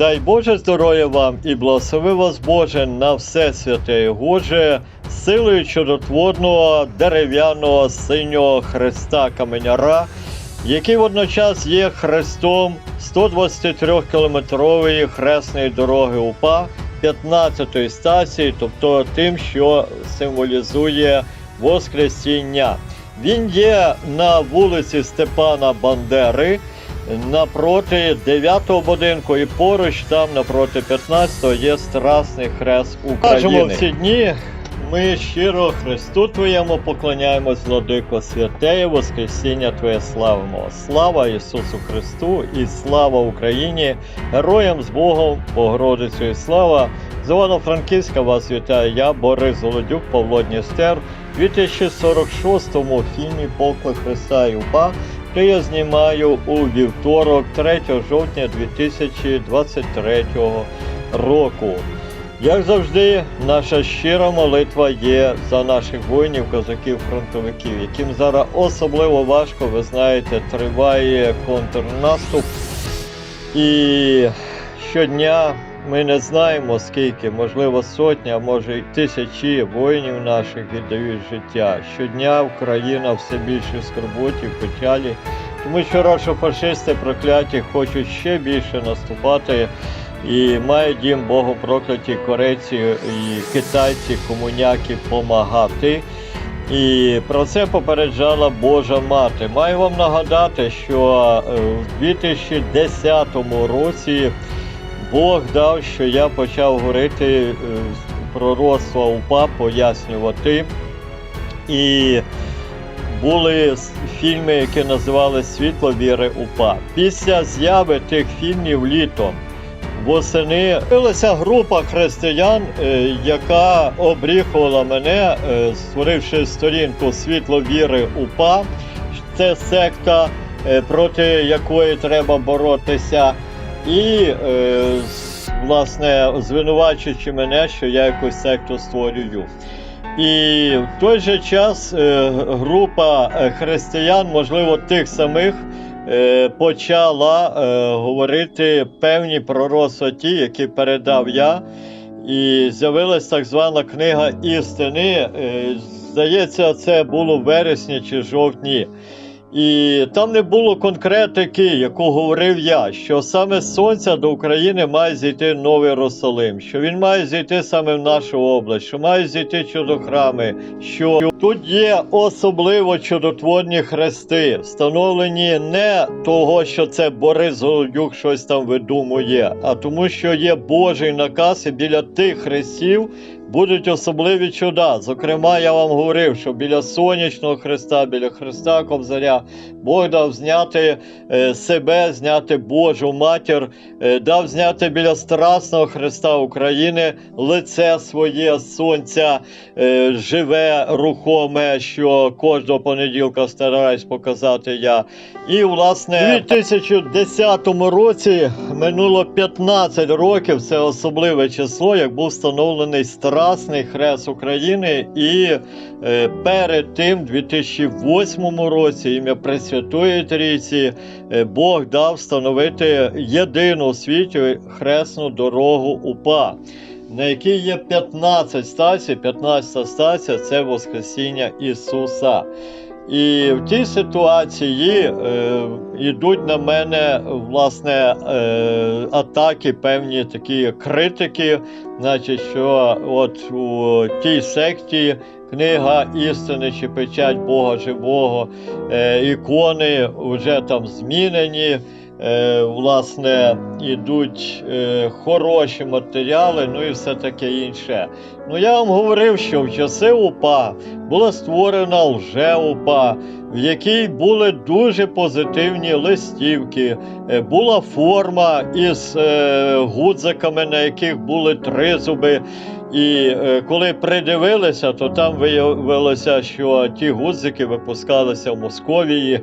Дай Боже здоров'я вам і благослови вас Боже на все святе і Гоже, силою чудотворного дерев'яного синього Христа Каменяра, який водночас є Христом 123-кілометрової хресної дороги УПА 15-ї стації, тобто тим, що символізує Воскресіння. Він є на вулиці Степана Бандери напроти 9-го будинку і поруч там напроти 15-го є Страсний Хрест України. Кажемо в ці дні. Ми щиро Христу Твоєму поклоняємось, владико святеє, Воскресіння Твоє славимо. Слава Ісусу Христу і слава Україні, героям з Богом, Богородицю і слава. З Івано-Франківська вас вітаю я, Борис Голодюк, Павло Дністер, у 2046 фільмі Поклик Христа і УПА, що я знімаю у вівторок, 3 жовтня 2023 року. Як завжди, наша щира молитва є за наших воїнів, козаків, фронтовиків, яким зараз особливо важко, ви знаєте, триває контрнаступ. І щодня ми не знаємо скільки, можливо, сотня, може й тисячі воїнів наших віддають життя. Щодня Україна все більше скорботі, печалі, тому що рашофашисти прокляті хочуть ще більше наступати. І мають їм богопрокляті корейці і китайці, комуняки помагати. І про це попереджала Божа мати. Маю вам нагадати, що е, в 2010 році Бог дав, що я почав говорити е, пророцтва УПА, пояснювати. І були фільми, які називали Світло віри УПА. Після зяви тих фільмів літом восени з'явилася група християн, е, яка обріхувала мене, е, створивши сторінку Світло віри УПА. Це секта, проти якої треба боротися. І, е, власне, звинувачуючи мене, що я якусь секту створюю. І в той же час е, група е, християн, можливо, тих самих, е, почала е, говорити певні пророцтва ті, які передав я. І з'явилась так звана книга істини. Е, Здається, це було в вересні чи жовтні. І там не було конкретики, яку говорив я, що саме з сонця до України має зійти новий Єрусалим, що він має зійти саме в нашу область, що має зійти чудохрами, що тут є особливо чудотворні хрести, встановлені не того, що це Борис Голодюк щось там видумує, а тому, що є Божий наказ, і біля тих хрестів будуть особливі чуда. Зокрема, я вам говорив, що біля сонячного хреста, біля хреста Кобзаря, Бог дав зняти е, себе, зняти Божу матір, е, дав зняти біля страсного хреста України лице своє сонця е, живе, рухоме, що кожного понеділка стараюсь показати я. І, власне, у 2010 році минуло 15 років, це особливе число, як був встановлений Страсний Хрест України. І е, перед тим, в 2008 році, ім'я Пресвятої Трійці, е, Бог дав встановити єдину у світі хресну дорогу УПА. На якій є 15 стацій, 15 стація це Воскресіння Ісуса. І в тій ситуації е, йдуть на мене власне е, атаки, певні такі критики, значить, що от у тій секті книга істини чи печать Бога живого, е, ікони вже там змінені. Е, власне, ідуть е, хороші матеріали, ну і все таке інше. Ну я вам говорив, що в часи УПА була створена лже-УПА, в якій були дуже позитивні листівки, е, була форма із гудзиками, на яких були тризуби. І е, коли придивилися, то там виявилося, що ті гудзики випускалися в Московії.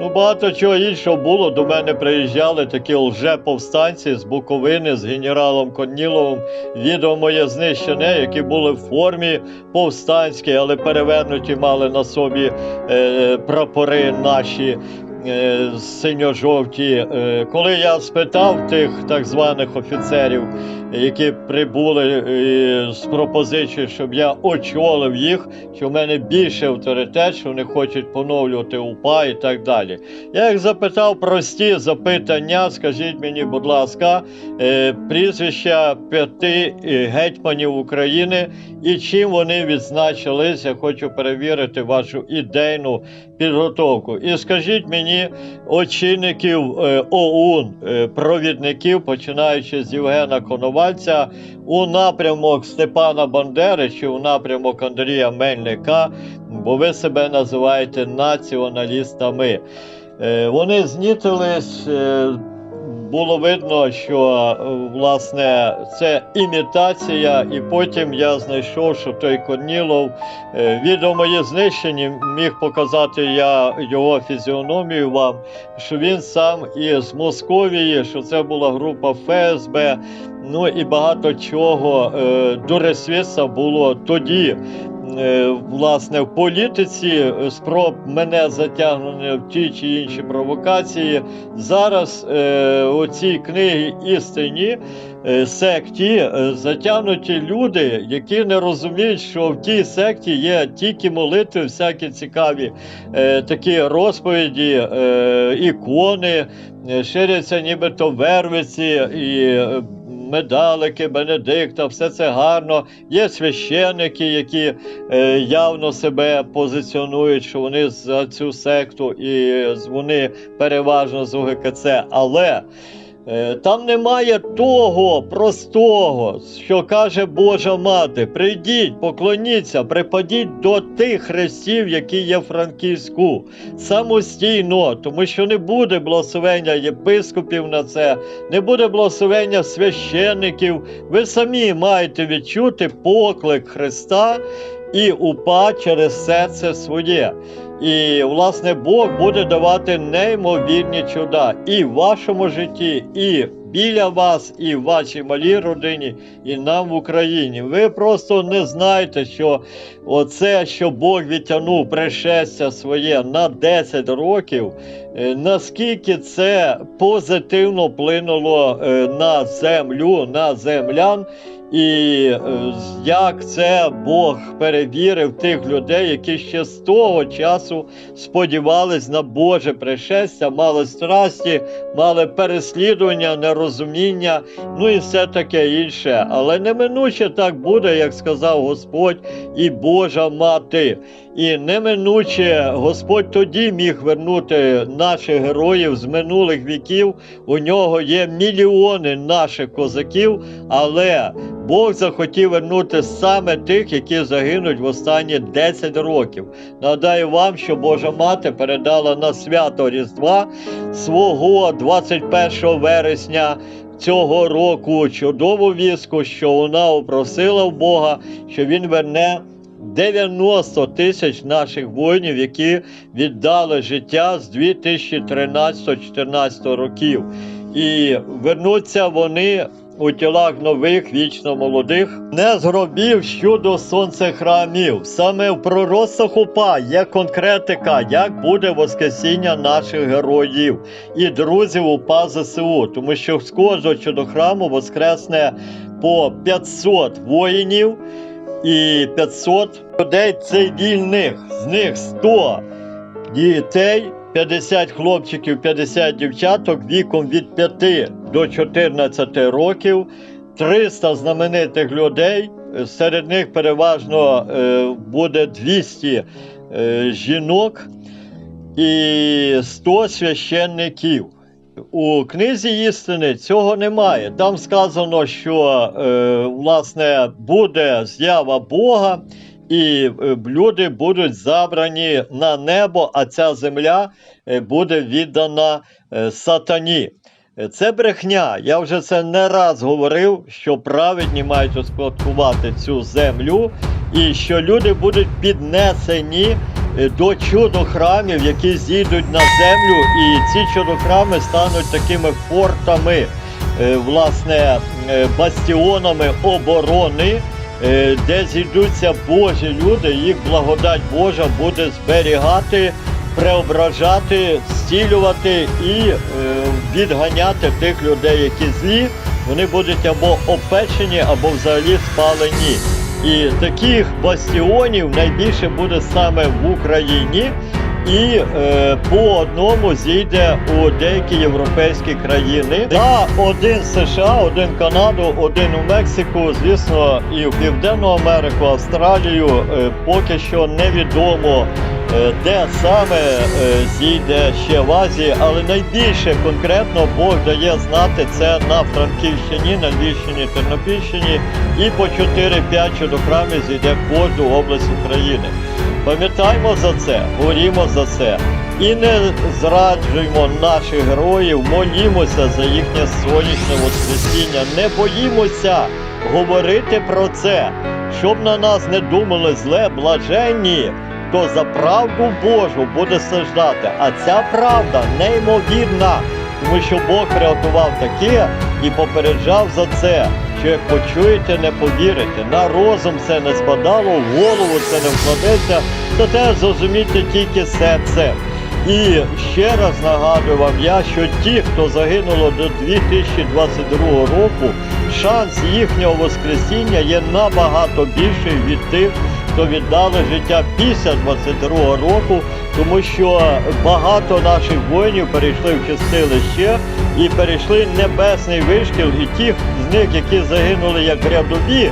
Ну, багато чого іншого було. До мене приїжджали такі лже-повстанці з Буковини, з генералом Конніловим. Відео моє знищене, які були в формі повстанській, але перевернуті мали на собі е, прапори наші. Е, синьо-жовті. Е, Коли я спитав тих так званих офіцерів, які прибули е, з пропозицією, щоб я очолив їх, що в мене більше авторитет, що вони хочуть поновлювати УПА і так далі. Я їх запитав прості запитання. Скажіть мені, будь ласка, прізвища п'яти гетьманів України і чим вони відзначились. Я хочу перевірити вашу ідейну підготовку. І скажіть мені очільників е, ОУН, е, провідників, починаючи з Євгена Коновальця, у напрямок Степана Бандери чи у напрямок Андрія Мельника, бо ви себе називаєте націоналістами. Е, Вони знітились. Було видно, що е, власне це імітація, і потім я знайшов, що той Корнілов е, відео моє знищені міг показати я його фізіономію вам, що він сам із Московії, що це була група ФСБ, ну і багато чого е, дуресвіса було тоді. Е, Власне, в політиці е, спроб мене затягнути в ті чи інші провокації. Зараз е, у цій книгі істині е, секті е, затягнуті люди, які не розуміють, що в тій секті є тільки молитви, всякі цікаві е, такі розповіді, е, ікони, е, ширяться нібито вервиці і. Медалики, Бенедикта, все це гарно. Є священники, які е, явно себе позиціонують, що вони за цю секту і вони переважно з УГКЦ. Але там немає того простого, що каже Божа мати: прийдіть, поклоніться, припадіть до тих хрестів, які є в Франківську, самостійно, тому що не буде благословення єпископів на це, не буде благословення священників. Ви самі маєте відчути поклик Христа і упа через серце своє. І, власне, Бог буде давати неймовірні чуда і в вашому житті, і біля вас, і в вашій малій родині, і нам в Україні. Ви просто не знаєте, що оце, що Бог відтягнув пришестя своє на 10 років, е, наскільки це позитивно вплинуло е, на землю, на землян. І е, як це Бог перевірив тих людей, які ще з того часу сподівались на Боже пришестя, мали страсті, мали переслідування, нерозуміння, ну і все таке інше. Але неминуче так буде, як сказав Господь і Божа мати. І неминуче Господь тоді міг вернути наших героїв з минулих віків. У нього є мільйони наших козаків, але Бог захотів вернути саме тих, які загинуть в останні 10 років. Нагадаю вам, що Божа мати передала на свято Різдва свого 21 вересня. Цього року чудову віску, що вона упросила в Бога, що він верне 90 тисяч наших воїнів, які віддали життя з 2013-2014 років. І вернуться вони у тілах нових, вічно молодих, не з гробів щодо сонцехрамів. Саме в пророцтвах УПА є конкретика, як буде воскресіння наших героїв і друзів УПА ЗСУ, тому що з кожного щодо храму воскресне по 500 воїнів і 500 людей цивільних, з них 100 дітей, 50 хлопчиків, 50 дівчаток віком від 5 до 14 років, 300 знаменитих людей. Серед них переважно е, буде 200 е, жінок і 100 священників. У книзі істини цього немає. Там сказано, що е, власне буде з'ява Бога, і е, люди будуть забрані на небо, а ця земля е, буде віддана е, сатані. Це брехня. Я вже це не раз говорив, що праведні мають успадкувати цю землю, і що люди будуть піднесені до чудохрамів, які зійдуть на землю, і ці чудохрами стануть такими фортами, власне, бастіонами оборони. Е, Де зійдуться Божі люди, їх благодать Божа буде зберігати преображати, зцілювати і е, відганяти тих людей, які злі, вони будуть або опечені, або взагалі спалені. І таких бастіонів найбільше буде саме в Україні. І е, по одному зійде у деякі європейські країни. За один США, один Канаду, один у Мексику, звісно, і в Південну Америку, Австралію е, поки що невідомо. е, Де саме е, зійде ще в Азії, але найбільше конкретно Бог дає знати це на Франківщині, на Львівщині, Тернопільщині і по 4-5 чудохрамів зійде в кожну область України. Пам'ятаймо за це, горімо за це і не зраджуємо наших героїв, молімося за їхнє сонячне воскресіння, не боїмося говорити про це, щоб на нас не думали зле, блаженні, хто за правду Божу буде страждати. А ця правда неймовірна, тому що Бог приготував таке і попереджав за це. Як почуєте, не повірите, на розум це не спадало, в голову це не вкладеться, то теж зрозумійте тільки серце. І ще раз нагадую вам я, що ті, хто загинуло до 2022 року, шанс їхнього воскресіння є набагато більший від тих, хто віддали життя після 22 року, тому що багато наших воїнів перейшли в чистилище і перейшли небесний вишкіл, і ті з них, які загинули як рядові,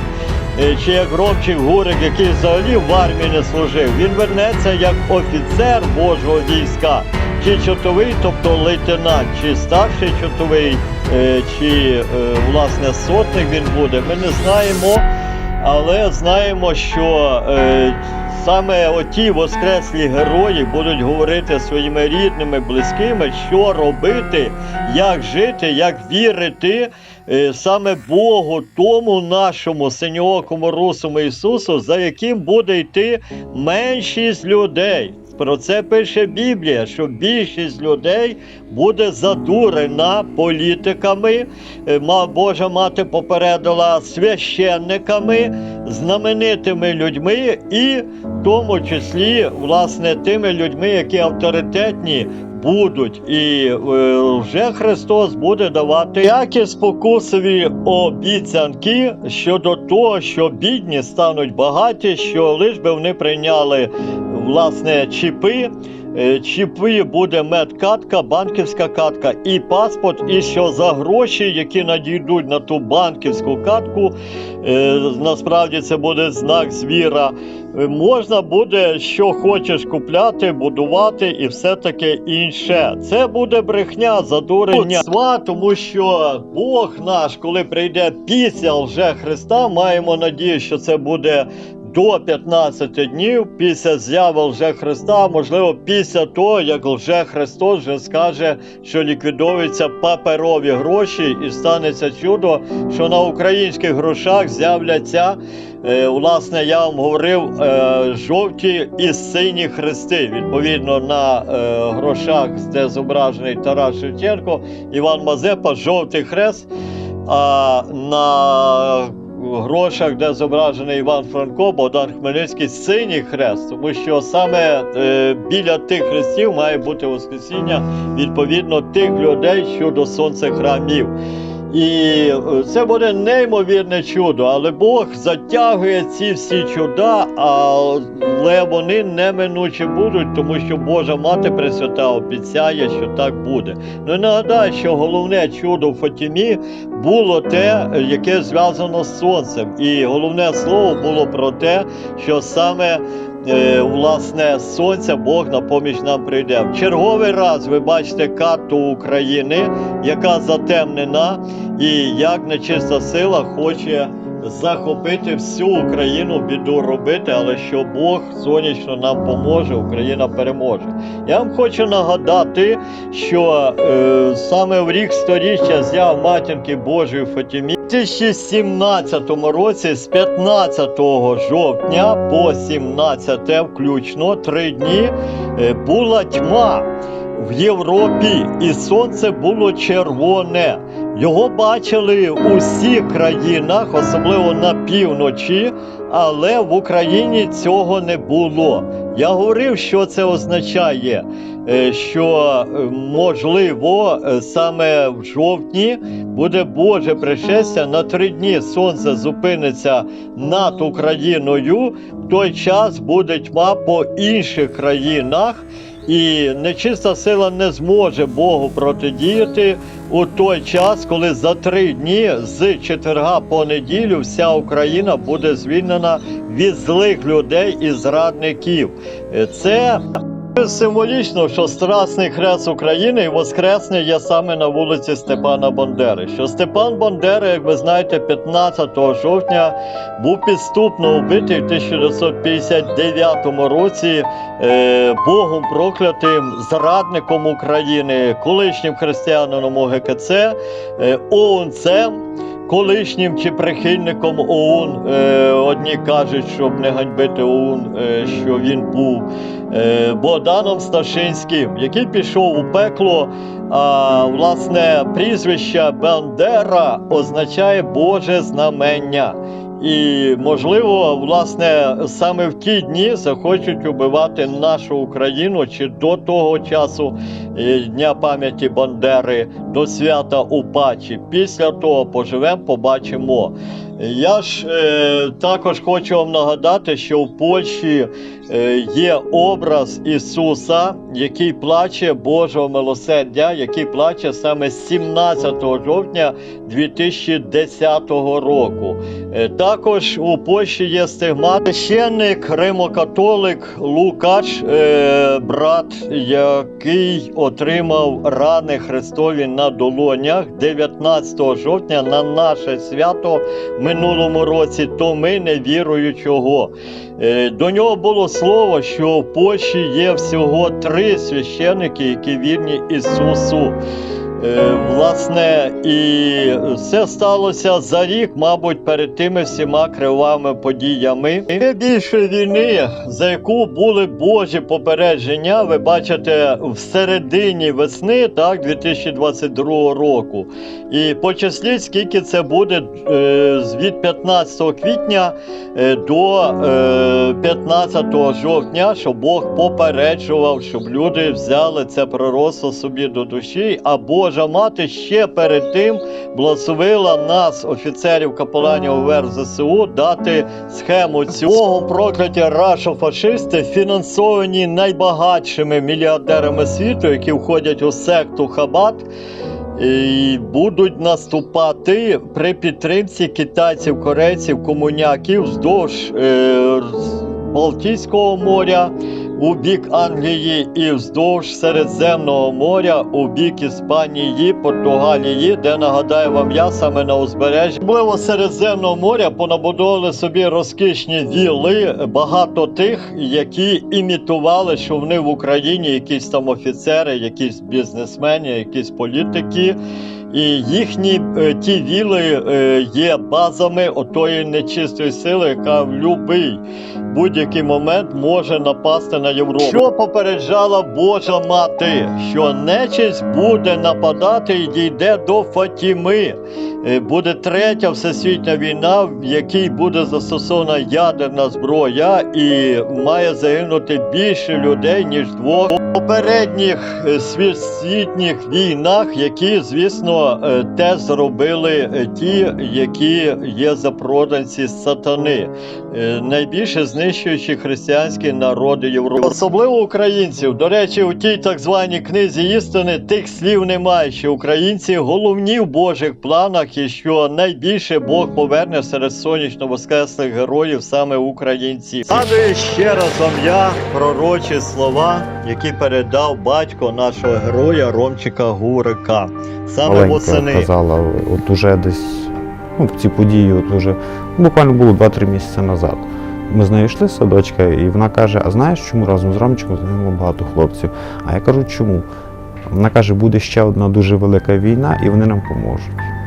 е, чи як Ромчик Гурик, який взагалі в армії не служив, він вернеться як офіцер Божого війська, чи чотовий, тобто лейтенант, чи старший чотовий, е, чи е, власне сотник він буде. Ми не знаємо, але знаємо, що е, саме оті воскреслі герої будуть говорити своїми рідними, близькими, що робити, як жити, як вірити е, саме Богу, тому нашому синьоокому русому Ісусу, за яким буде йти меншість людей. Про це пише Біблія, що більшість людей буде задурена політиками. Е, Божа мати попередила священниками, знаменитими людьми, і в тому числі власне тими людьми, які авторитетні будуть. І е, вже Христос буде давати які спокусові обіцянки щодо того, що бідні стануть багаті, що лиш би вони прийняли власне чіпи. Е, Чіпи буде медкатка, банківська катка і паспорт, і що за гроші, які надійдуть на ту банківську катку, е, насправді це буде знак звіра. Е, Можна буде, що хочеш купляти, будувати і все таке інше. Це буде брехня, задурення. Сва, тому що Бог наш, коли прийде після лже Христа, маємо надію, що це буде до 15 днів після зяви лже Христа, можливо, після того, як лже Христос вже скаже, що ліквідовуються паперові гроші, і станеться чудо, що на українських грошах з'являться. Е, власне, я вам говорив е, жовті і сині хрести. Відповідно, на е, грошах, де зображений Тарас Шевченко, Іван Мазепа, жовтий хрест. А на грошах, де зображений Іван Франко, Богдан Хмельницький, синій хрест, тому що саме е, біля тих хрестів має бути Воскресіння відповідно тих людей щодо сонця храмів. І е, це буде неймовірне чудо, але Бог затягує ці всі чуда, але вони неминуче будуть, тому що Божа мати Пресвята обіцяє, що так буде. Ну і нагадаю, що головне чудо в Фатімі було те, яке зв'язано з сонцем. І головне слово було про те, що саме власне сонця Бог на поміч нам прийде. В черговий раз ви бачите карту України, яка затемнена, і як нечиста сила хоче захопити всю Україну, біду робити, але що Бог сонячно нам поможе, Україна переможе. Я вам хочу нагадати, що е, саме в рік сторіччя з'яв матінки Божої Фатімі. У 2017 році з 15 жовтня по 17 включно три дні е, була тьма в Європі, і сонце було червоне. Його бачили у всіх країнах, особливо на півночі, але в Україні цього не було. Я говорив, що це означає, е, що е, можливо е, саме в жовтні буде Боже пришестя на три дні. Сонце зупиниться над Україною. В той час буде тьма по інших країнах. І нечиста сила не зможе Богу протидіяти у той час, коли за три дні з четверга по неділю вся Україна буде звільнена від злих людей і зрадників. Е, Це символічно, що Страсний хрест України і Воскресний є саме на вулиці Степана Бандери. Що Степан Бандера, як ви знаєте, 15 жовтня був підступно убитий в 1959 році е, Богом проклятим зрадником України, колишнім християнином ОГКЦ, е, ОУНцем, колишнім чи прихильником ОУН. Е, одні кажуть, щоб не ганьбити ОУН, е, що він був е, Богданом Сташинським, який пішов у пекло. А власне прізвище Бандера означає Боже знамення. І можливо, власне, саме в ті дні захочуть убивати нашу Україну чи до того часу е, Дня пам'яті Бандери, до свята Упачі. Після того поживемо, побачимо. Я ж е, також хочу вам нагадати, що в Польщі е, є образ Ісуса, який плаче Божого милосердя, який плаче саме 17 жовтня 2010 року. Е, також у Польщі є стигмат. Священник, римокатолик Лукач, е, брат, який отримав рани Христові на долонях 19 жовтня на наше свято в минулому році, то ми не віруючого. чого. До нього було слово, що в Польщі є всього три священики, які вірні Ісусу. Е, Власне, і все сталося за рік, мабуть, перед тими всіма кривавими подіями. І більше війни, за яку були Божі попередження, ви бачите, в середині весни, так, 2022 року. І почисліть, скільки це буде е, від 15 квітня е, до е, 15 жовтня, що Бог попереджував, щоб люди взяли це пророцтво собі до душі, а Божа мати ще перед тим благословила нас, офіцерів капеланів ОВР ЗСУ, дати схему цього прокляті рашофашисти, фінансовані найбагатшими мільярдерами світу, які входять у секту Хабат. І будуть наступати при підтримці китайців, корейців, комуняків вздовж е, Балтійського моря у бік Англії і вздовж Середземного моря у бік Іспанії, Португалії, де нагадаю вам я саме на узбережжі. Можливо, Середземного моря понабудовували собі розкішні віли, багато тих, які імітували, що вони в Україні якісь там офіцери, якісь бізнесмени, якісь політики. І їхні е, ті віли е, є базами отої нечистої сили, яка в будь-який будь-який момент може напасти на Європу. Що попереджала Божа мати, що нечисть буде нападати і дійде до Фатіми. Е, Буде третя всесвітня війна, в якій буде застосована ядерна зброя, і має загинути більше людей ніж двох попередніх е, світніх війнах, які, звісно, е, теж зробили е, ті, які є запроданці сатани, найбільше знищуючи християнські народи Європи, особливо українців. До речі, у тій так званій книзі істини тих слів немає, що українці головні в Божих планах, і що найбільше Бог поверне серед сонячно воскреслих героїв саме українців. Згадую ще раз вам я пророчі слова, які передав батько нашого героя Ромчика Гурика. Саме маленька восени. казала, от уже десь ну, ці події, от уже буквально було 2-3 місяці назад. Ми з нею йшли з садочка, і вона каже: А знаєш, чому разом з Ромчиком загинуло багато хлопців? А я кажу, чому? Вона каже, буде ще одна дуже велика війна, і вони нам поможуть.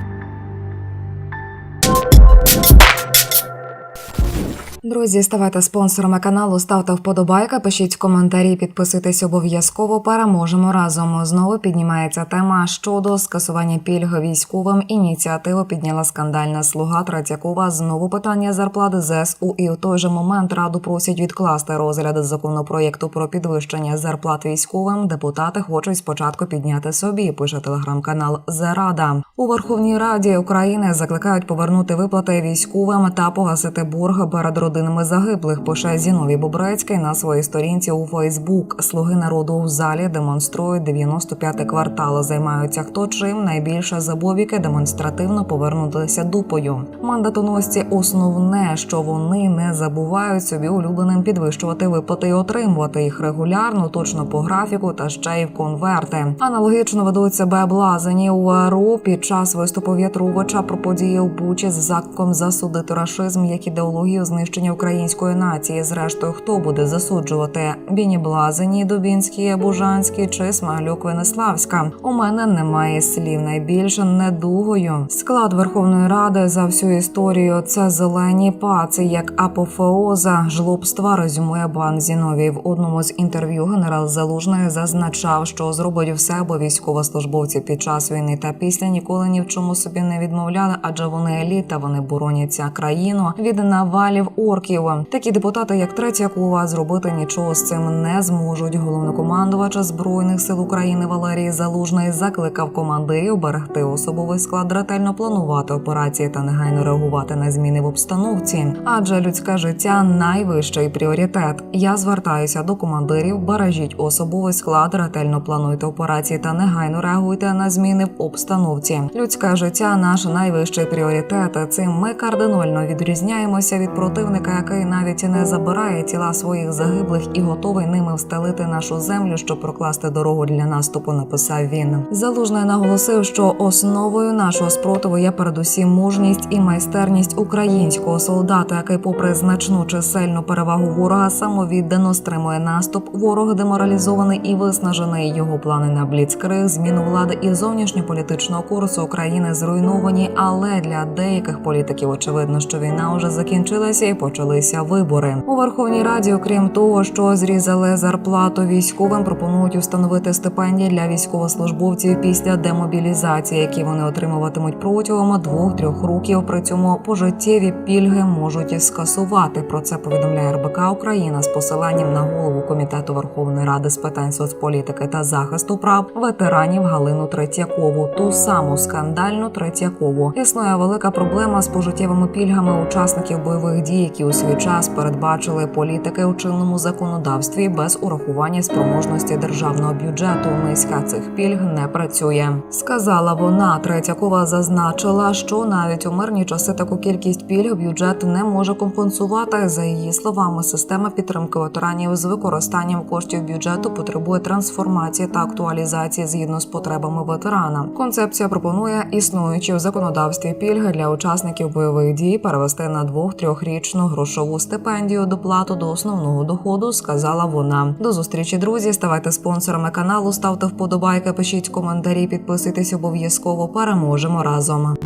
Друзі, ставайте спонсорами каналу, ставте вподобайка, пишіть коментарі, підписуйтесь обов'язково. Переможемо разом. Знову піднімається тема щодо скасування пільг військовим. Ініціативу підняла скандальна слуга Третьякова. Знову питання зарплати ЗСУ. І в той же момент раду просять відкласти розгляд законопроєкту про підвищення зарплат військовим. Депутати хочуть спочатку підняти собі. Пише телеграм-канал Зерада у Верховній Раді України. Закликають повернути виплати військовим та погасити борг перед родинами загиблих. Пише Зіновій Бобрецький на своїй сторінці у Фейсбук. Слуги народу у залі демонструють 95-й квартал. Займаються хто чим найбільше забовіки демонстративно повернутися дупою. Мандатоносці основне, що вони не забувають собі улюбленим підвищувати виплати і отримувати їх регулярно, точно по графіку та ще й в конверти. Аналогічно ведуть себе блазені у РУ під час виступу В'ятровича про події у Бучі з закликом засудити рашизм як ідеологію знищення української нації. Зрештою, хто буде засуджувати Біні Блазені, Дубінський, Бужанський чи Смаглюк Венеславська? У мене немає слів найбільше недугою. Склад Верховної Ради за всю історію це зелені паци як апофеоза жлобства. Резюмує пан Зіновій. В одному з інтерв'ю генерал Залужний зазначав, що зробить все, аби військовослужбовці під час війни та після ніколи ні в чому собі не відмовляли, адже вони еліта, вони боронять ця країну від навалів орків. Такі депутати, як Третьякова, зробити нічого з цим не зможуть. Головнокомандувача збройних сил України Валерій Залужний закликав командирів берегти особовий склад, ретельно планувати операції та негайно реагувати на зміни в обстановці. Адже людське життя найвищий пріоритет. Я звертаюся до командирів, бережіть особовий склад, ретельно плануйте операції та негайно реагуйте на зміни в обстановці. Людське життя наш найвищий пріоритет. Цим ми кардинально відрізняємося від противника, який навіть не забирає тіла своїх загиблих і готовий ними встелити нашу землю, щоб прокласти дорогу для наступу. Написав він. Залужний наголосив, що основою нашого спротиву є передусім мужність і майстерність українського солдата, який, попри значну чисельну перевагу ворога, самовіддано стримує наступ. Ворог деморалізований і виснажений. Його плани на бліцкриг, зміну влади і зовнішньополітичного курсу України зруйновані. Але для деяких політиків очевидно, що війна вже закінчилася і почалися вибори у Верховній Раді. Окрім того, що зрізали зарплату військовим, пропонують установити стипендії для військовослужбовців після демобілізації, які вони отримуватимуть протягом двох-трьох років. При цьому пожиттєві пільги можуть скасувати. Про це повідомляє РБК Україна з посиланням на голову комітету Верховної Ради з питань соцполітики та захисту прав ветеранів Галину Третьякову, ту саму скандальну Третьякову. Існує велика проблема з пожиттєвими пільгами учасників бойових дій, які у свій час передбачили політики у чинному законодавстві без урахування спроможності державного бюджету. Низка цих пільг не працює. Сказала вона. Третьякова зазначила, що навіть у мирні часи таку кількість пільг бюджет не може компенсувати. За її словами, система підтримки ветеранів з використанням коштів бюджету потребує трансформації та актуалізації згідно з потребами ветерана. Концепція пропонує існуючі в законодавстві пільги для учасників бойових дій перевести на двох-трьохрічну грошову стипендію доплату до основного доходу. Сказала вона. До зустрічі, друзі. Ставайте спонсорами каналу, ставте вподобайки, пишіть коментарі, підписуйтесь обов'язково. Переможемо разом.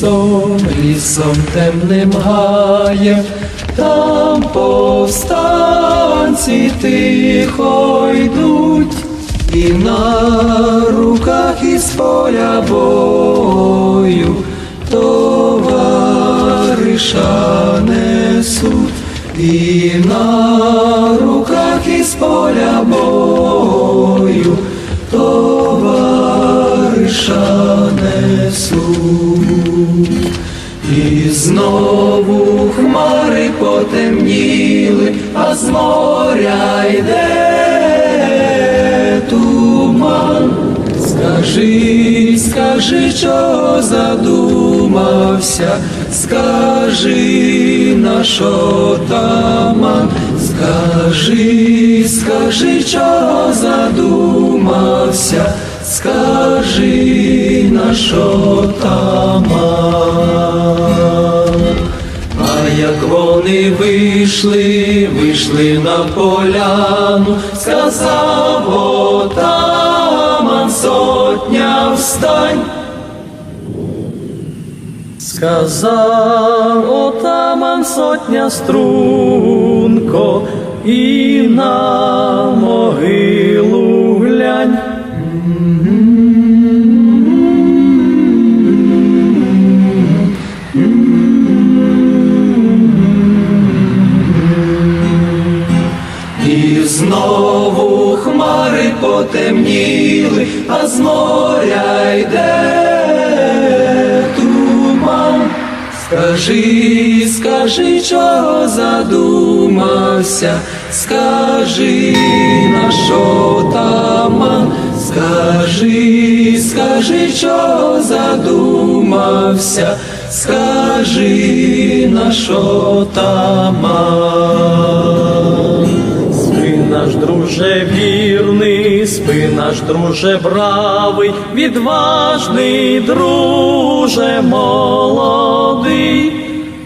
Лісом, лісом темним гаєм, там повстанці тихо йдуть, і на руках із поля бою товариша несуть, і на руках із поля бою товариша несуть. І знову хмари потемніли, а з моря йде туман. Скажи, скажи, чого задумався, скажи наш отаман, скажи, скажи, чого задумався, скажи наш отаман. Вони вийшли, вийшли на поляну, сказав отаман сотня встань. Сказав отаман сотня струнко, і на могилу потемніли, а з моря йде туман. Скажи, скажи, чого задумався, скажи наш отаман, скажи, скажи, чого задумався, скажи наш отаман. Друже вірний, спи наш друже бравий, відважний друже молодий,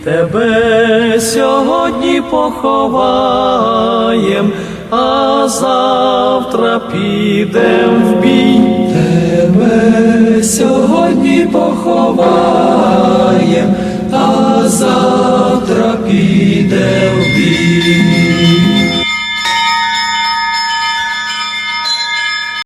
тебе сьогодні поховаєм, а завтра підем в бій. Тебе сьогодні поховаєм, а завтра підем в бій.